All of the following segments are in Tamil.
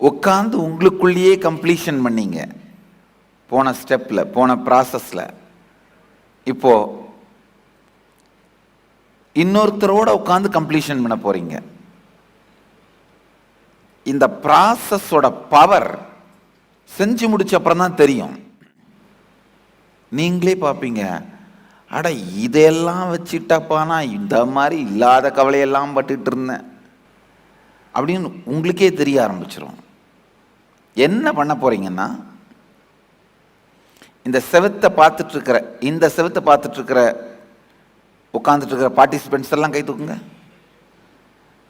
உட்காந்து உங்களுக்குள்ளேயே கம்ப்ளீஷன் பண்ணீங்க. போன ஸ்டெப்பில் போன ப்ராசஸில் இப்போ இன்னொருத்தரோட உட்காந்து கம்ப்ளீஷன் பண்ண போறீங்க. இந்த ப்ராசஸோட பவர் செஞ்சு முடிச்ச அப்புறம் தான் தெரியும். நீங்களே பார்ப்பீங்க அட இதெல்லாம் வச்சுட்டப்பா நான் இந்த மாதிரி இல்லாத கவலையெல்லாம் பட்டுட்டு இருந்தேன். அப்படின்னு உங்களுக்கே தெரிய ஆரம்பிச்சிடும் என்ன பண்ண போறீங்கன்னா இந்த செவத்தை பார்த்துட்டு இருக்கிற இந்த செவத்தை பார்த்துட்டு இருக்கிற உட்காந்துட்டு இருக்கிற பார்ட்டிசிபெண்ட்ஸ் எல்லாம் கை தூக்குங்க.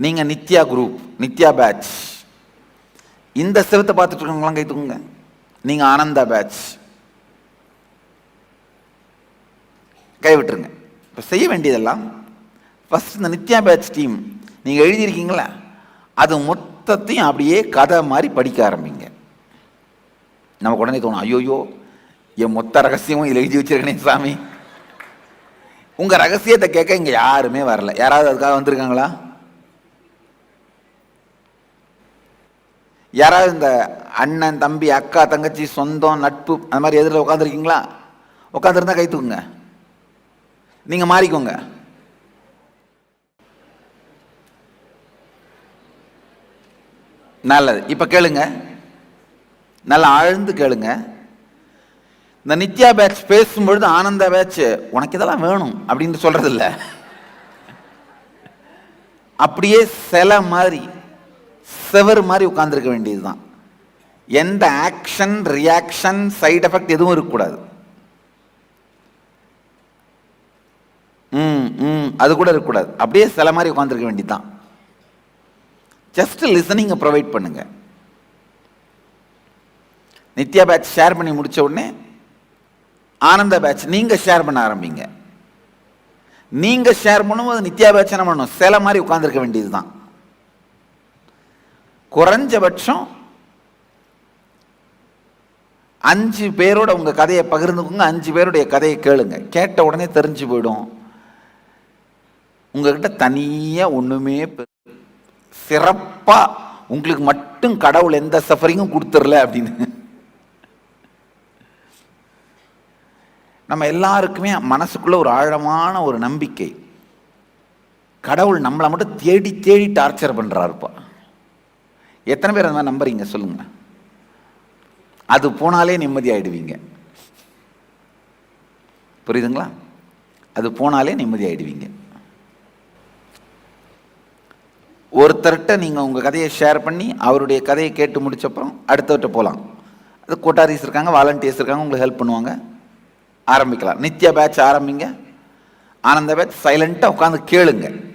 நீங்க நித்யா குரூப் நித்யா பேட்ச் இந்த செவத்தை பார்த்துட்டு இருக்கவங்களாம் கை தூக்குங்க. நீங்க ஆனந்தா பேட்ச் கை விட்டுருங்க. இப்போ செய்ய வேண்டியதெல்லாம் ஃபஸ்ட் இந்த நித்யா பேட்ச் டீம் நீங்கள் எழுதியிருக்கீங்களா? அது மொத்தத்தையும் அப்படியே கதை மாதிரி படிக்க ஆரம்பிங்க. நமக்கு உடனே தோணும் ஐயோயோ என் மொத்த ரகசியமும் இதில் எழுதி வச்சிருக்கனே சாமி. உங்கள் ரகசியத்தை கேட்க இங்கே யாருமே வரல. யாராவது அதுக்காக வந்திருக்காங்களா? யாராவது இந்த அண்ணன் தம்பி அக்கா தங்கச்சி சொந்தம் நட்பு அந்த மாதிரி எதிரில் உட்காந்துருக்கீங்களா உட்காந்துருந்தா கை தூக்குங்க. நீங்கள் மாறிக்கோங்க. நல்லது. இப்போ கேளுங்க. நல்லா ஆழ்ந்து கேளுங்க. இந்த நித்யா பேட்ச் பேசும்பொழுது ஆனந்தா பேட்ச் உனக்கு இதெல்லாம் வேணும் அப்படின்னு சொல்கிறது இல்லை அப்படியே சிலை மாதிரி செவர் மாதிரி உட்காந்துருக்க வேண்டியது தான் எந்த ஆக்ஷன் ரியாக்ஷன் சைட் எஃபெக்ட் எதுவும் இருக்கக்கூடாது. ம் ம் அது கூட இருக்கக்கூடாது. அப்படியே சில மாதிரி உட்காந்துருக்க வேண்டியது தான் ஜஸ்ட் லிசனிங்கை ப்ரொவைட் பண்ணுங்கள் நித்யா பேட்ச் ஷேர் பண்ணி முடித்த உடனே ஆனந்த பேட்ச் நீங்கள் ஷேர் பண்ண ஆரம்பிங்க. நீங்கள் ஷேர் பண்ணும்போது நித்யா பேட்ச் என்ன பண்ணணும் சில மாதிரி உட்காந்துருக்க வேண்டியதுதான். குறைஞ்சபட்சம் அஞ்சு பேரோட உங்கள் கதையை பகிர்ந்துக்கோங்க. அஞ்சு பேருடைய கதையை கேளுங்க. கேட்ட உடனே தெரிஞ்சு போயிடும். உங்ககிட்ட தனியாக ஒன்றுமே சிறப்பாக உங்களுக்கு மட்டும் கடவுள் எந்த சஃபரிங்கும் கொடுத்துர்ல அப்படின்னு. நம்ம எல்லாருக்குமே மனசுக்குள்ள ஒரு ஆழமான ஒரு நம்பிக்கை. கடவுள் நம்மளை மட்டும் தேடி தேடி டார்ச்சர் பண்ணுறாருப்பா எத்தனை பேர் அந்த மாதிரி நம்புறீங்க? சொல்லுங்க. அது போனாலே நிம்மதியாயிடுவீங்க புரியுதுங்களா? அது போனாலே நிம்மதி ஆகிடுவீங்க ஒருத்தர்கிட்ட நீங்கள் உங்கள் கதையை ஷேர் பண்ணி அவருடைய கதையை கேட்டு முடிச்சப்பறம் அடுத்தவர்கிட்ட போகலாம் அது கோட்டாரிஸ் இருக்காங்க வாலண்டியர்ஸ் இருக்காங்க உங்களுக்கு ஹெல்ப் பண்ணுவாங்க. ஆரம்பிக்கலாம். நித்யா பேட்ச் ஆரம்பிங்க. ஆனந்த பேட்ச் சைலண்ட்டாக உட்காந்து கேளுங்க.